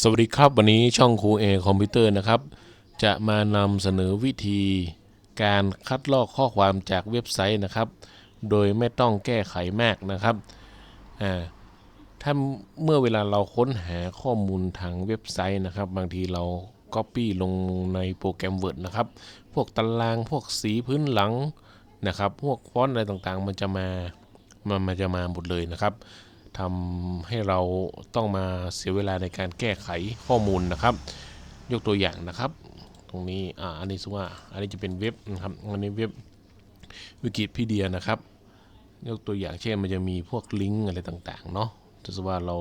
สวัสดีครับวันนี้ช่องครูเอคอมพิวเตอร์นะครับ จะมานำเสนอวิธีการคัดลอกข้อความจากเว็บไซต์นะครับ โดยไม่ต้องแก้ไขมากนะครับอ่าถ้าเมื่อเวลาเราค้นหาข้อมูลทางเว็บไซต์นะครับ บางทีเรา Copy ลงในโปรแกรม Word นะครับ พวกตารางพวกสีพื้นหลังนะครับ พวกฟอนต์อะไรต่างๆ มันจะมามันมันจะมาหมดเลยนะครับ ทำให้เราต้องมาเสียเวลาในการแก้ไขข้อมูลนะครับ ยกตัวอย่างนะครับ ตรงนี้อ่าอันนี้สมมุติว่าอันนี้จะเป็นเว็บนะครับอันนี้เว็บวิกิพีเดียนะครับ ยกตัวอย่างเช่นมันจะมีพวกลิงก์อะไรต่างๆเนาะถ้าสมมุติว่าเรา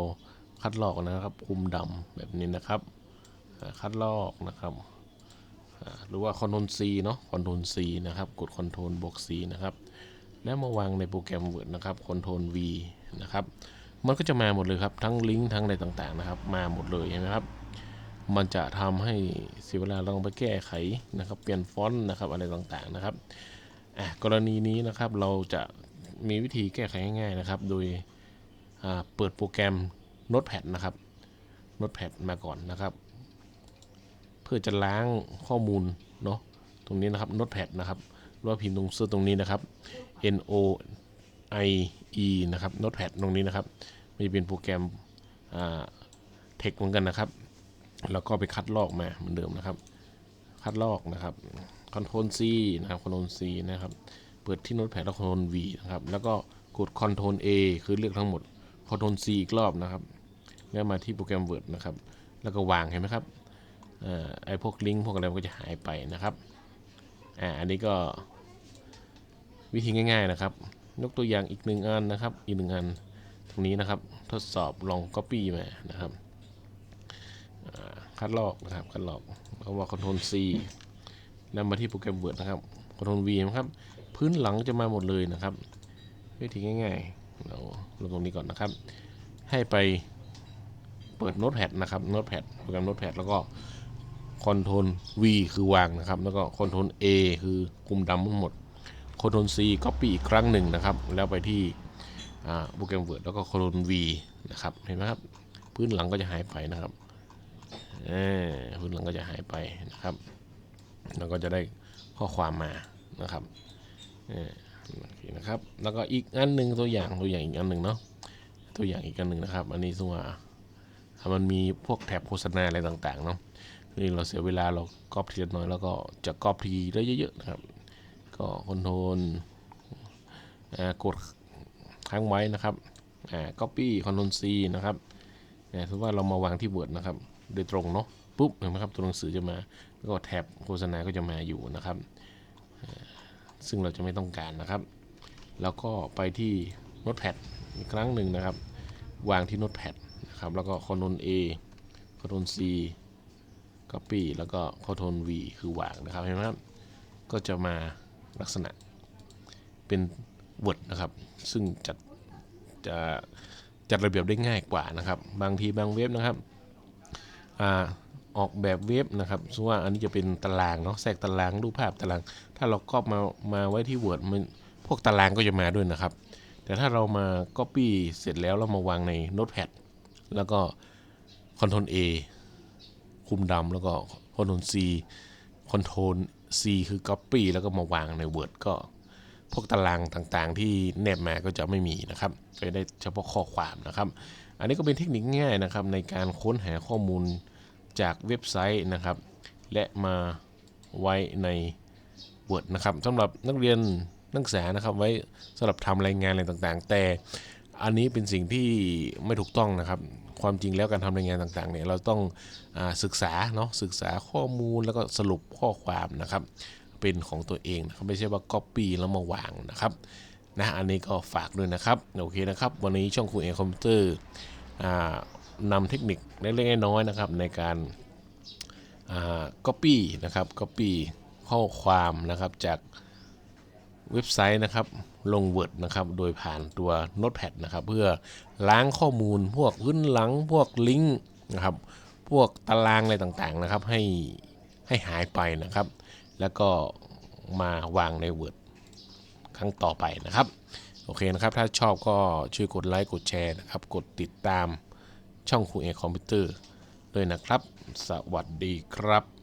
คัดลอกนะครับคุมดำแบบนี้นะครับคัดลอกนะครับหรือว่าคอนโทรล C เนาะคอนโทรล C นะครับ กดคอนโทรลบวก C นะครับ แล้วมาวางในโปรแกรม Word นะครับคอนโทรล V นะครับ มันก็จะมาหมดเลยครับ ทั้งลิงก์ทั้งอะไรต่างๆนะครับ มาหมดเลยเห็นไหมครับ มันจะทำให้เสียเวลาเราไปแก้ไขนะครับ เปลี่ยนฟอนต์นะครับอะไรต่างๆนะครับอะกรณีนี้นะครับเราจะมีวิธีแก้ไขง่ายๆนะครับ โดยเปิดโปรแกรม Notepad นะครับ Notepad มาก่อนนะครับ เพื่อจะล้างข้อมูลเนาะตรงนี้นะครับ Notepad นะครับหรือว่าพิมพ์ตรงเสื้อตรงนี้นะครับ No I E นะครับ Notepad ตรงนี้นะครับมันจะเป็นโปรแกรมเทคเหมือนกันนะครับ แล้วก็ไปคัดลอกมาเหมือนเดิมนะครับ คัดลอกนะครับ Ctrl C นะครับ Ctrl C นะครับ เปิดที่ Notepad แล้ว Ctrl V นะครับ แล้วก็กด Ctrl A คือเลือกทั้งหมด Ctrl C อีกรอบนะครับแล้วมาที่โปรแกรม Word นะครับ แล้วก็วางเห็นไหมครับอไอ้พวกลิงก์พวกอะไรมันก็จะหายไปนะครับ อ่า อันนี้ก็วิธีง่าย ๆนะครับ ยกตัวอย่างอีกหนึ่งอันนะครับอีกหนึ่งอันตรงนี้นะครับทดสอบลอง Copy มานะครับคัดลอกนะครับคัดลอกแล้วว่า Ctrl C แล้วมาที่โปรแกรม Word นะครับ Ctrl V นะครับ พื้นหลังจะมาหมดเลยนะครับวิธีง่ายๆ เราลงตรงนี้ก่อนนะครับ ให้ไปเปิด Notepad นะครับ Notepad โปรแกรม Notepad แล้วก็ Ctrl V คือวางนะครับ แล้วก็ Ctrl A คือคุมดำทั้งหมด Ctrl C Copy อีกครั้งหนึ่งนะครับ แล้วไปที่โปรแกรม Word แล้วก็ Ctrl V นะครับเห็นไหมครับ พื้นหลังก็จะหายไปนะครับพื้นหลังก็จะหายไปนะครับแล้วก็จะได้ข้อความมานะครับโอเคนะครับ แล้วก็อีกอันหนึ่งตัวอย่างตัวอย่างอีกอันหนึ่งเนาะตัวอย่างอีกอันหนึ่งนะครับ อันนี้สมว่ามันมีพวกแถบโฆษณาอะไรต่างๆเนาะนี่เราเสียเวลาเราก๊อปทีละน้อยแล้วก็จะก๊อปทีได้เยอะๆนะครับ ก็คอนโทรลกดค้างไว้นะครับอ่า copy คอนโทรล C นะครับถือว่าเรามาวางที่ Word นะครับ โดยตรงเนาะปุ๊บเห็นไหมครับตัวหนังสือจะมา แล้วก็แท็บโฆษณาก็จะมาอยู่นะครับ ซึ่งเราจะไม่ต้องการนะครับ แล้วก็ไปที่ Notepad อีกครั้งหนึ่งนะครับ วางที่ Notepad นะครับ แล้วก็ Ctrl A Ctrl C Copy แล้วก็ Ctrl V คือวางนะครับ เห็นไหมครับ ก็จะมา ลักษณะเป็น Word นะครับ ซึ่งจัดจะจัดระเบียบได้ง่ายกว่านะครับ บางทีบางเว็บนะครับอออกแบบเว็บนะครับสมมติว่าอันนี้จะเป็นตารางเนาะแทรกตารางรูปภาพตาราง ถ้าเราก็มามาไว้ที่ Word มันพวกตารางก็จะมาด้วยนะครับ แต่ถ้าเรามา Copy เสร็จแล้วเรามาวางใน Notepad แล้วก็ Ctrl A คุมดำแล้วก็ Ctrl C Ctrl C คือ Copy แล้วก็มาวางใน Word ก็ พวกตารางต่างๆ ที่แนบมาก็จะไม่มีนะครับก็ได้เฉพาะข้อความนะครับ อันนี้ก็เป็นเทคนิคง่ายนะครับ ในการค้นหาข้อมูลจากเว็บไซต์นะครับ และมาไว้ใน Word นะครับสำหรับนักเรียนนักศึกษานะครับ ไว้สำหรับทำรายงานอะไรต่างๆ แต่อันนี้เป็นสิ่งที่ไม่ถูกต้องนะครับ ความจริงแล้วการทำรายงานต่างๆเนี่ยเราต้องอศึกษาเนาะศึกษาข้อมูลแล้วก็สรุปข้อความนะครับเป็นของตัวเองนะครับไม่ใช่ว่า Copy แล้วมาวางนะครับนะอันนี้ก็ฝากด้วยนะครับโอเคนะครับวันนี้ช่องครูเอคอมพิวเตอร์นำเทคนิคเล็กๆน้อยๆนะครับในการอ่า Copy นะครับ Copy ข้อความนะครับจาก เว็บไซต์นะครับลง Word นะครับโดยผ่านตัว Notepad นะครับเพื่อล้างข้อมูลพวกพื้นหลังพวกลิงก์นะครับพวกตารางอะไรต่างๆนะครับให้ให้หายไปนะครับ แล้วก็มาวางใน Word ครั้งต่อไปนะครับ โอเคนะครับ ถ้าชอบก็ช่วยกดไลค์กดแชร์นะครับ กดติดตามช่องครูเอคอมพิวเตอร์ด้วยนะครับ สวัสดีครับ